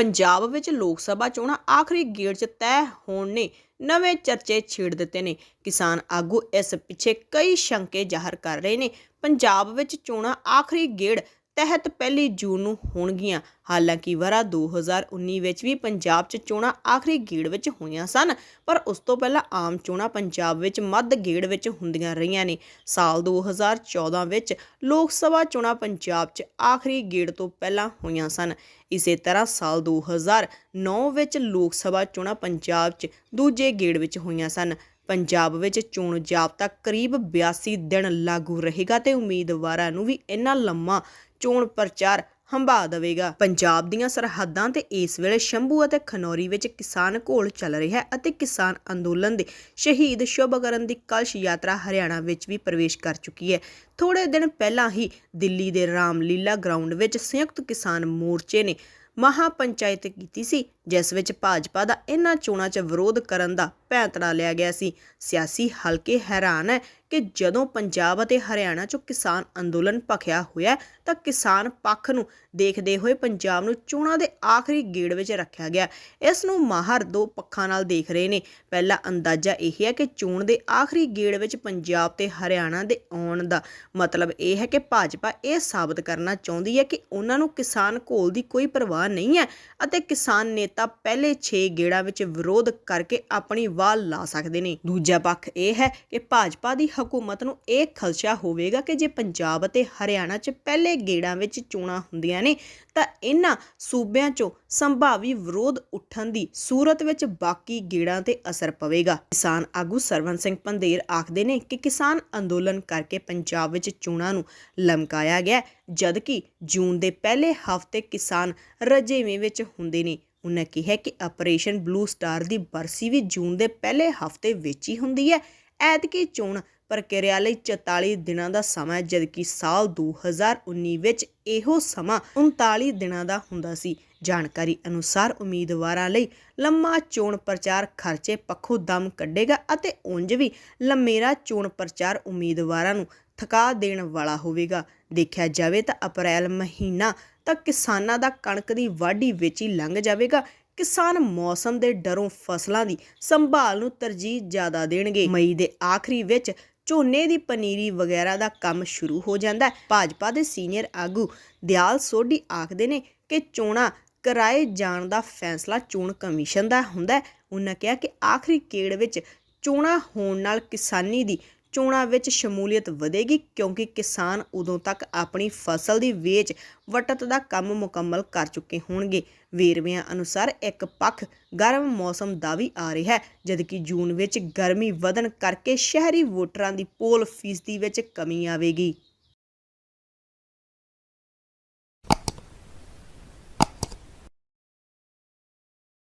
ਪੰਜਾਬ ਵਿੱਚ ਲੋਕ ਸਭਾ ਚੋਣਾਂ ਆਖਰੀ ਗੇੜ 'ਚ ਤੈਅ ਹੋਣ ਨੇ। ਨਵੇਂ ਚਰਚੇ ਛੇੜ ਦਿੱਤੇ ਨੇ। ਕਿਸਾਨ ਆਗੂ ਇਸ ਪਿੱਛੇ ਕਈ ਸ਼ੰਕੇ ਜ਼ਾਹਰ ਕਰ ਰਹੇ ਨੇ। ਪੰਜਾਬ ਵਿੱਚ ਚੋਣਾਂ ਆਖਰੀ ਗੇੜ ਤਹਿਤ ਪਹਿਲੀ ਜੂਨ ਨੂੰ ਹੋਣਗੀਆਂ। ਹਾਲਾਂਕਿ ਵਰਾ 2019 ਵਿੱਚ ਵੀ ਪੰਜਾਬ 'ਚ ਚੋਣਾਂ ਆਖਰੀ ਗੇੜ ਵਿੱਚ ਹੋਈਆਂ ਸਨ, ਪਰ ਉਸ ਤੋਂ ਪਹਿਲਾਂ ਆਮ ਚੋਣਾਂ ਪੰਜਾਬ ਵਿੱਚ ਮੱਧ ਗੇੜ ਵਿੱਚ ਹੁੰਦੀਆਂ ਰਹੀਆਂ ਨੇ। ਸਾਲ 2014 ਵਿੱਚ ਲੋਕ ਸਭਾ ਚੋਣਾਂ ਪੰਜਾਬ 'ਚ ਆਖਰੀ ਗੇੜ ਤੋਂ ਪਹਿਲਾਂ ਹੋਈਆਂ ਸਨ। ਇਸੇ ਤਰ੍ਹਾਂ ਸਾਲ 2009 ਵਿੱਚ ਲੋਕ ਸਭਾ ਚੋਣਾਂ ਪੰਜਾਬ 'ਚ ਦੂਜੇ ਗੇੜ ਵਿੱਚ ਹੋਈਆਂ ਸਨ। ਪੰਜਾਬ ਵਿੱਚ ਚੋਣ ਜਾਬਤਾ ਕਰੀਬ 82 ਦਿਨ ਲਾਗੂ ਰਹੇਗਾ ਤੇ ਉਮੀਦਵਾਰਾਂ ਨੂੰ ਵੀ ਇੰਨਾ ਲੰਮਾ ਚੋਣ ਪ੍ਰਚਾਰ ਹੰਭਾ ਦੇਵੇਗਾ। ਪੰਜਾਬ ਦੀਆਂ ਸਰਹੱਦਾਂ ਤੇ ਇਸ ਵੇਲੇ ਸ਼ੰਭੂ ਅਤੇ ਖਨੌਰੀ ਵਿੱਚ ਕਿਸਾਨ ਘੋਲ ਚੱਲ ਰਿਹਾ ਹੈ ਅਤੇ ਕਿਸਾਨ ਅੰਦੋਲਨ ਦੇ ਸ਼ਹੀਦ ਸ਼ੁਭਕਰਨ ਦੀ ਕਲਸ਼ ਯਾਤਰਾ ਹਰਿਆਣਾ ਵਿੱਚ ਵੀ ਪ੍ਰਵੇਸ਼ ਕਰ ਚੁੱਕੀ ਹੈ। ਥੋੜੇ ਦਿਨ ਪਹਿਲਾਂ ਹੀ ਦਿੱਲੀ ਦੇ ਰਾਮਲੀਲਾ ਗਰਾਊਂਡ ਵਿੱਚ ਸੰਯੁਕਤ ਕਿਸਾਨ ਮੋਰਚੇ ਨੇ ਮਹਾ ਪੰਚਾਇਤ ਕੀਤੀ ਸੀ ਜਿਸ ਵਿੱਚ ਭਾਜਪਾ ਦਾ ਇਹਨਾਂ ਚੋਣਾਂ 'ਚ ਵਿਰੋਧ ਕਰਨ ਦਾ ਭੈਂਤੜਾ ਲਿਆ ਗਿਆ ਸੀ। ਸਿਆਸੀ ਹਲਕੇ ਹੈਰਾਨ ਹੈ ਕਿ ਜਦੋਂ ਪੰਜਾਬ ਅਤੇ ਹਰਿਆਣਾ 'ਚੋਂ ਕਿਸਾਨ ਅੰਦੋਲਨ ਭਖਿਆ ਹੋਇਆ ਤਾਂ ਕਿਸਾਨ ਪੱਖ ਨੂੰ ਦੇਖਦੇ ਹੋਏ ਪੰਜਾਬ ਨੂੰ ਚੋਣਾਂ ਦੇ ਆਖਰੀ ਗੇੜ ਵਿੱਚ ਰੱਖਿਆ ਗਿਆ। ਇਸ ਨੂੰ ਮਾਹਰ ਦੋ ਪੱਖਾਂ ਨਾਲ ਦੇਖ ਰਹੇ ਨੇ। ਪਹਿਲਾ ਅੰਦਾਜ਼ਾ ਇਹ ਹੈ ਕਿ ਚੋਣ ਦੇ ਆਖਰੀ ਗੇੜ ਵਿੱਚ ਪੰਜਾਬ ਤੇ ਹਰਿਆਣਾ ਦੇ ਆਉਣ ਦਾ ਮਤਲਬ ਇਹ ਹੈ ਕਿ ਭਾਜਪਾ ਇਹ ਸਾਬਤ ਕਰਨਾ ਚਾਹੁੰਦੀ ਹੈ ਕਿ ਉਹਨਾਂ ਨੂੰ ਕਿਸਾਨ ਘੋਲ ਦੀ ਕੋਈ ਪਰਵਾਹ ਨਹੀਂ ਹੈ ਅਤੇ ਕਿਸਾਨ ਨੇ ਨੇਤਾ ਪਹਿਲੇ 6 ਗੇੜਾਂ ਵਿੱਚ ਵਿਰੋਧ ਕਰਕੇ ਆਪਣੀ ਵਾਲ ਲਾ ਸਕਦੇ ਨੇ। ਦੂਜਾ ਪੱਖ ਇਹ ਹੈ ਕਿ ਭਾਜਪਾ ਦੀ ਹਕੂਮਤ ਨੂੰ ਇਹ ਖਲਸ਼ਾ ਹੋਵੇਗਾ ਕਿ ਜੇ ਪੰਜਾਬ ਅਤੇ ਹਰਿਆਣਾ 'ਚ ਪਹਿਲੇ ਗੇੜਾਂ ਵਿੱਚ ਚੋਣਾਂ ਹੁੰਦੀਆਂ ਨੇ, ਤਾਂ ਇਹਨਾਂ ਸੂਬਿਆਂ 'ਚੋਂ ਸੰਭਾਵੀ ਵਿਰੋਧ ਉੱਠਣ ਦੀ ਸੂਰਤ ਵਿੱਚ ਬਾਕੀ ਗੇੜਾਂ ਤੇ ਅਸਰ ਪਵੇਗਾ। ਕਿਸਾਨ ਆਗੂ ਸਰਵਨ ਸਿੰਘ ਪੰਦੇਰ ਆਖਦੇ ਨੇ ਕਿ ਕਿਸਾਨ ਅੰਦੋਲਨ ਕਰਕੇ ਪੰਜਾਬ ਵਿੱਚ ਚੋਣਾਂ ਨੂੰ ਲਮਕਾਇਆ ਗਿਆ, ਜਦਕਿ ਜੂਨ ਦੇ ਪਹਿਲੇ ਹਫ਼ਤੇ ਕਿਸਾਨ ਰਜੇਵੇਂ ਵਿੱਚ ਹੁੰਦੇ ਨੇ। ਉਹਨਾਂ ਕਿਹਾ ਕਿ ਆਪਰੇਸ਼ਨ ਬਲੂ ਸਟਾਰ ਦੀ ਬਰਸੀ ਵੀ ਜੂਨ ਦੇ ਪਹਿਲੇ ਹਫ਼ਤੇ ਵਿੱਚ ਹੀ ਹੁੰਦੀ ਹੈ। ਐਤਕੀ ਚੋਣ ਪ੍ਰਕਿਰਿਆ ਲਈ 44 ਦਿਨਾਂ ਦਾ ਸਮਾਂ ਜਦਕਿ ਸਾਲ 2019 ਵਿੱਚ ਇਹੋ ਸਮਾਂ 39 ਦਿਨਾਂ ਦਾ ਹੁੰਦਾ ਸੀ। ਜਾਣਕਾਰੀ ਅਨੁਸਾਰ ਉਮੀਦਵਾਰਾਂ ਲਈ ਲੰਮਾ ਚੋਣ ਪ੍ਰਚਾਰ ਖਰਚੇ ਪੱਖੋਂ ਦਮ ਕੱਢੇਗਾ ਅਤੇ ਉਂਝ ਵੀ ਲੰਮੇਰਾ ਚੋਣ ਪ੍ਰਚਾਰ ਉਮੀਦਵਾਰਾਂ ਨੂੰ ਥਕਾ ਦੇਣ ਵਾਲਾ ਹੋਵੇਗਾ। ਦੇਖਿਆ ਜਾਵੇ ਤਾਂ ਅਪ੍ਰੈਲ ਮਹੀਨਾ ਤਾਂ ਕਿਸਾਨਾਂ ਦਾ ਕਣਕ ਦੀ ਵਾਢੀ ਵਿੱਚ ਹੀ ਲੰਘ ਜਾਵੇਗਾ। ਕਿਸਾਨ ਮੌਸਮ ਦੇ ਡਰੋਂ ਫਸਲਾਂ ਦੀ ਸੰਭਾਲ ਨੂੰ ਤਰਜੀਹ ਜ਼ਿਆਦਾ ਦੇਣਗੇ। ਮਈ ਦੇ ਆਖਰੀ ਵਿੱਚ ਝੋਨੇ ਦੀ ਪਨੀਰੀ ਵਗੈਰਾ ਦਾ ਕੰਮ ਸ਼ੁਰੂ ਹੋ ਜਾਂਦਾ ਹੈ। ਭਾਜਪਾ ਦੇ ਸੀਨੀਅਰ ਆਗੂ ਦਿਆਲ ਸੋਢੀ ਆਖਦੇ ਨੇ ਕਿ ਚੋਣਾਂ ਕਰਾਏ ਜਾਣ ਦਾ ਫੈਸਲਾ ਚੋਣ ਕਮਿਸ਼ਨ ਦਾ ਹੁੰਦਾ ਹੈ। ਉਹਨਾਂ ਕਿਹਾ ਕਿ ਆਖਰੀ ਕੇੜ ਵਿੱਚ ਚੋਣਾਂ ਹੋਣ ਨਾਲ ਕਿਸਾਨੀ ਦੀ ਚੋਣਾਂ ਵਿੱਚ ਸ਼ਮੂਲੀਅਤ ਵਧੇਗੀ ਕਿਉਂਕਿ ਕਿਸਾਨ ਉਦੋਂ ਤੱਕ ਆਪਣੀ ਫਸਲ ਦੀ ਵੇਚ ਵਟਤ ਦਾ ਕੰਮ ਮੁਕੰਮਲ ਕਰ ਚੁੱਕੇ ਹੋਣਗੇ। ਵੇਰਵਿਆਂ ਅਨੁਸਾਰ ਇੱਕ ਪੱਖ ਗਰਮ ਮੌਸਮ ਦਾ ਵੀ ਆ ਰਿਹਾ ਹੈ, ਜਦਕਿ ਜੂਨ ਵਿੱਚ ਗਰਮੀ ਵਧਣ ਕਰਕੇ ਸ਼ਹਿਰੀ ਵੋਟਰਾਂ ਦੀ ਪੋਲ ਫੀਸਦੀ ਵਿੱਚ ਕਮੀ ਆਵੇਗੀ।